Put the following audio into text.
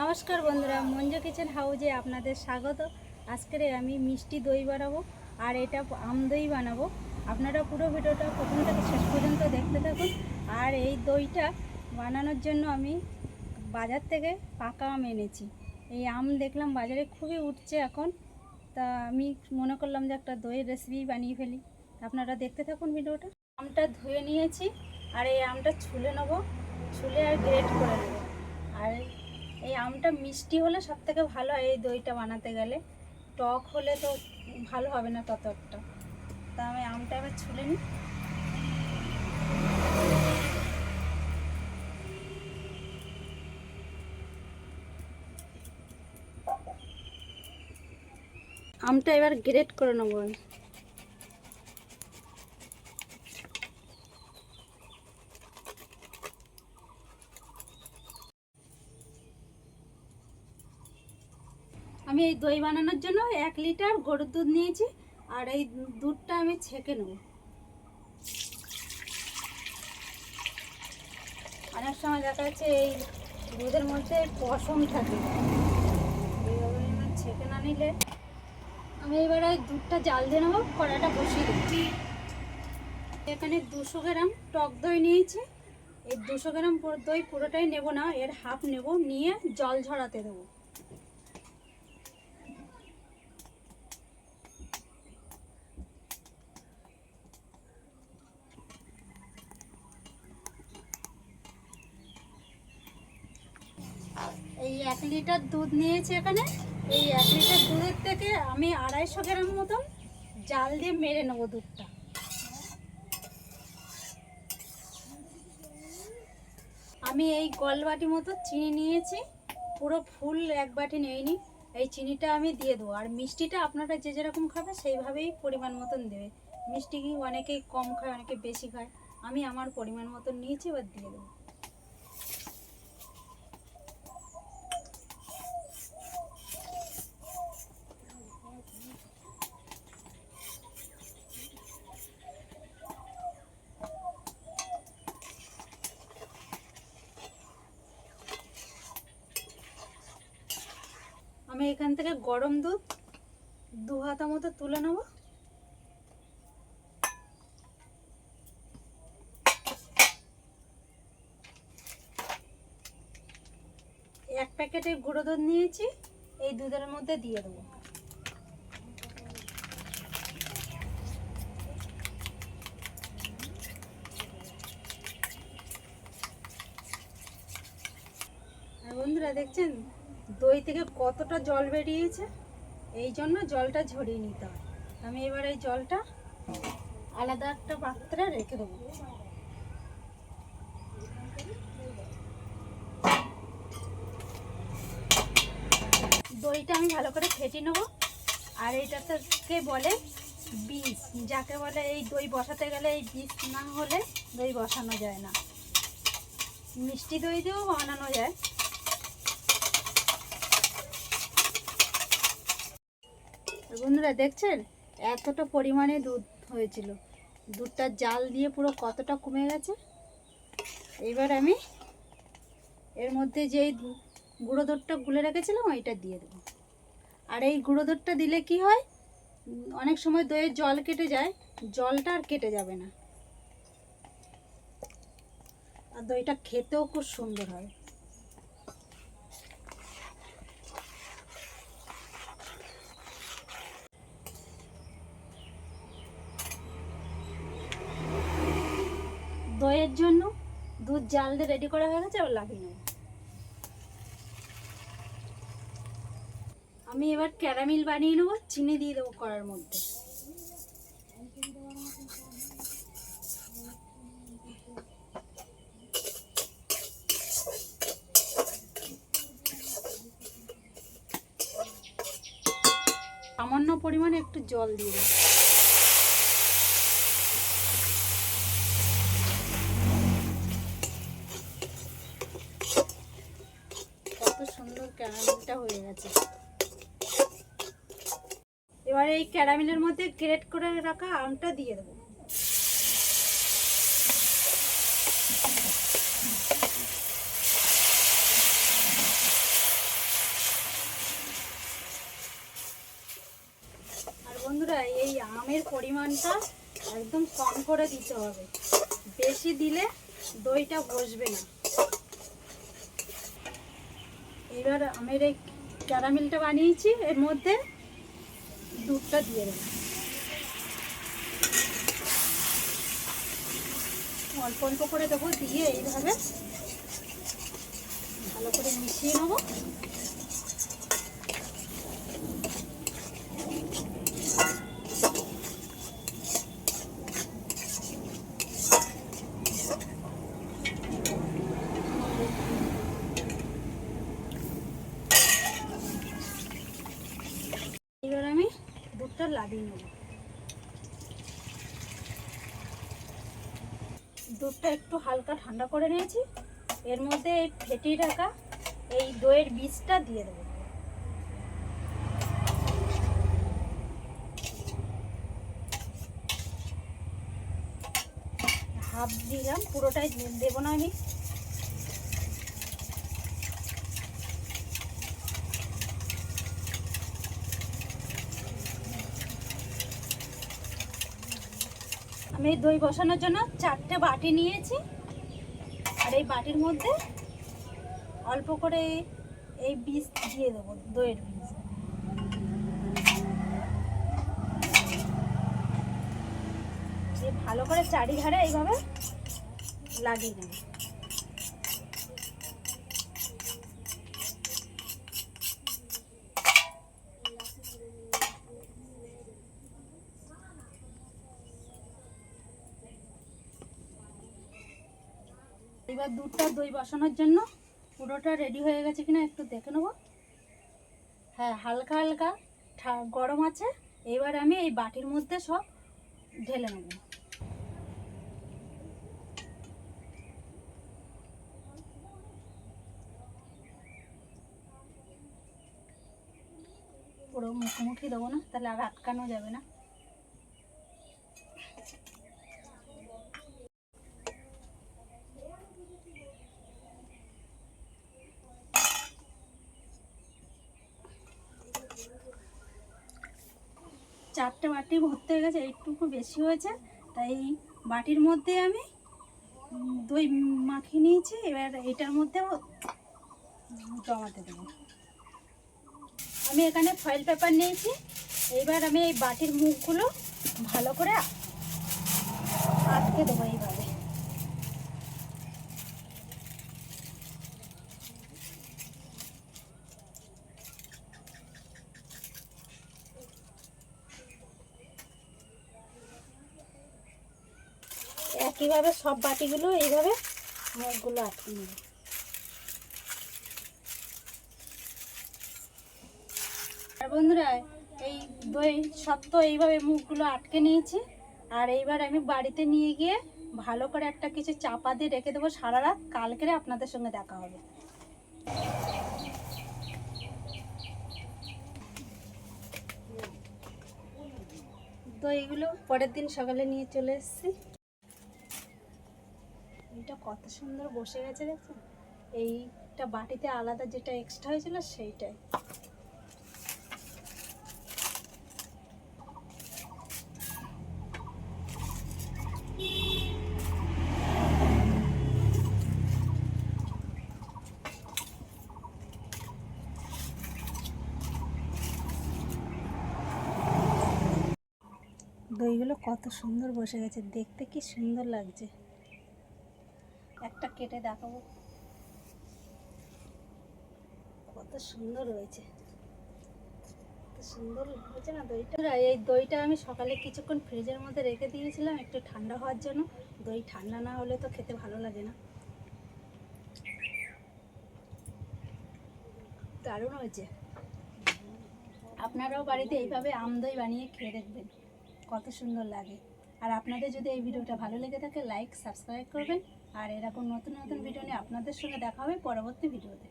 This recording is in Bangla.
নমস্কার বন্ধুরা, মঞ্জু কিচেন হাউজে আপনাদের স্বাগত। আজকের আমি মিষ্টি দই বানাবো, আর এটা আম দই বানাবো। আপনারা পুরো ভিডিওটা প্রথম থেকে শেষ পর্যন্ত দেখতে থাকুন। আর এই দইটা বানানোর জন্য আমি বাজার থেকে পাকা আম এনেছি। এই আম দেখলাম বাজারে খুবই উঠছে এখন। তা আমি মনে করলাম যে একটা দইয়ের রেসিপি বানিয়ে ফেলি। আপনারা দেখতে থাকুন ভিডিওটা। আমটা ধুয়ে নিয়েছি, আর এই আমটা ছুলে নেব, ছুলে আর গ্রেট করে নেব। আর এই আমটা মিষ্টি হলে সব থেকে ভালো হয় এই দইটা বানাতে গেলে। টক হলে তো ভালো হবে না তত একটা। তা আমি আমটা এবার ছুলে নিই। আমটা এবার গ্রেট করে নেব আমি। আমি এই দই বানানোর জন্য এক লিটার গরুর দুধ নিয়েছি, আর এই দুধটা আমি ছেঁকে নেব। অনেক সময় দেখা যাচ্ছে এই দুধের মধ্যে পশম থাকে। ছেঁকে না নিলে আমি এবারে দুধটা জাল দিয়ে নেব কড়াটা বসিয়ে দিচ্ছি এখানে দুশো গ্রাম টক দই নিয়েছি। এই দুশো গ্রাম দই পুরোটাই নেব না, এর হাফ নেব, নিয়ে জল ঝরাতে দেবো। এক লিটার দুধ নিয়েছি এখানে। এই এক লিটার দুধের থেকে আমি আড়াইশো গ্রাম মতন জাল দিয়ে মেরে নেব দুধটা। আমি এই গল বাটি মতো চিনি নিয়েছি। পুরো ফুল এক বাটি নিইনি। এই চিনিটা আমি দিয়ে দেবো। আর মিষ্টিটা আপনারা যে যেরকম খাবে সেইভাবেই পরিমাণ মতন দেবে। মিষ্টি অনেকেই কম খায়, অনেকে বেশি খায়। আমি আমার পরিমাণ মতন নিয়েছি, এবার দিয়ে দেবো। আমি এখান থেকে গরম দুধ দু হাতা মতো তুলে নেব। এক প্যাকেটে গুঁড়ো দুধ নিয়েছি, এই দুধের মধ্যে দিয়ে দেবো। বন্ধুরা দেখছেন? দই থেকে কতটা জল বেরিয়েছে? এই জন্য জলটা ঝরিয়ে নিতে হয়। আমি এবার এই জলটা আলাদা একটা পাত্রে রেখে দেবো। দইটা আমি ভালো করে ফেটে নেব। আর এইটাকে বলে বীজ। যাকে বলে এই দই বসাতে গেলে এই বীজ না হলে দই বসানো যায় না। মিষ্টি দই দিয়েও বানানো যায়। বন্ধুরা দেখছেন? এতটা পরিমাণে দুধ হয়েছিল। দুধটা জাল দিয়ে পুরো কতটা কমে গেছে? এইবার আমি এর মধ্যে যেই গুঁড়ো দুধটা গুলে রেখেছিলাম, ওইটা দিয়ে দেবো। আর এই গুঁড়ো দুধটা দিলে কি হয়? অনেক সময় দইয়ের জল কেটে যায়, জলটা আর কেটে যাবে না। আর দইটা খেতেও খুব সুন্দর হয় দইয়ের জন্য দুধ জাল দিয়ে রেডি করা হয়ে গেছে, এবার লাগিয়ে নেব। আমি এবার ক্যারামিল বানিয়ে নেব, চিনি দিয়ে দেবো কড়ার মধ্যে। সামান্য পরিমাণে একটু জল দিয়ে দেবো। ভাজা হয়ে গেছে। এবার এই ক্যারামেলের মধ্যে গ্রেট করে রাখা আমটা দিয়ে দেবো। বন্ধুরা, এই আমের পরিমাণটা একদম কম করে দিতে হবে। বেশি দিলে দইটা বসবে না। এবার আমের এই ক্যারামেলটা বানিয়েছি, এর মধ্যে দুধটা দিয়ে দেব। অল্প অল্প করে দেবো, দিয়ে এইভাবে ভালো করে মিশিয়ে নেব এবার আমি দুধটা লাগিয়ে নেব। দুধটা একটু হালকা ঠান্ডা করে নিয়েছি। এর মধ্যে এই ফেটিয়ে রাখা এই দইয়ের বীজটা দিয়ে দেবো। হাফ দিলাম, পুরোটাই দেবো না আমি। আমি দই বসানোর জন্য চারটে বাটি নিয়েছি। আর এই বাটির মধ্যে অল্প করে এই বীজ দিয়ে দেবো, দইয়ের বীজ। ভালো করে চারিধারে এইভাবে লাগিয়ে নেব এবার দুধটা দই বসানোর জন্য পুরোটা রেডি হয়ে গেছে কিনা একটু দেখে নেব। হ্যাঁ হালকা হালকা গরম আছে। এবার আমি এই বাটির মধ্যে সব ঢেলে নেব। পুরো মুখোমুখি দেবো না, তাহলে আর আটকানো যাবে না। চারটে বাটি ভর্তি হয়ে গেছে এইটুকু বেশি হয়েছে। তাই বাটির মধ্যে আমি দই মাখিয়ে নিয়েছি। এবার এটার মধ্যেও জমাতে দেব। আমি এখানে ফয়েল পেপার নিয়েছি। এইবার আমি এই বাটির মুখগুলো ভালো করে আটকে দেবো এইভাবে। একইভাবে সব বাটিগুলো এইভাবে মুখগুলো আটকে নেব। আর বন্ধুরা, এই দই তো এইভাবে মুখগুলো আটকে নিয়েছি। আর এইবার আমি বাড়িতে নিয়ে গিয়ে ভালো করে একটা কিছু চাপা দিয়ে রেখে দেবো সারা রাত। কালকে আপনাদের সঙ্গে দেখা হবে। তো এইগুলো পরের দিন সকালে নিয়ে চলে এসেছি। কত সুন্দর বসে গেছে দেখছেন? এইটা বাটিতে আলাদা যেটা এক্সট্রা হয়েছিল সেইটাই। দইগুলো কত সুন্দর বসে গেছে, দেখতে কি সুন্দর লাগছে। একটা কেটে দেখাবো। কত সুন্দর হয়েছে। সুন্দর হয়েছে না দইটা? এই দইটা আমি সকালে কিছুক্ষণ ফ্রিজের মধ্যে রেখে দিয়েছিলাম, একটু ঠান্ডা হওয়ার জন্য। দই ঠান্ডা না হলে তো খেতে ভালো লাগে না। দারুণ হয়েছে। আপনারাও বাড়িতে এইভাবে আম দই বানিয়ে খেয়ে দেখবেন, কত সুন্দর লাগে। আর আপনাদের যদি এই ভিডিওটা ভালো লেগে থাকে লাইক সাবস্ক্রাইব করবেন। আর এরকম নতুন নতুন ভিডিও নিয়ে আপনাদের সঙ্গে দেখা হবে পরবর্তী ভিডিওতে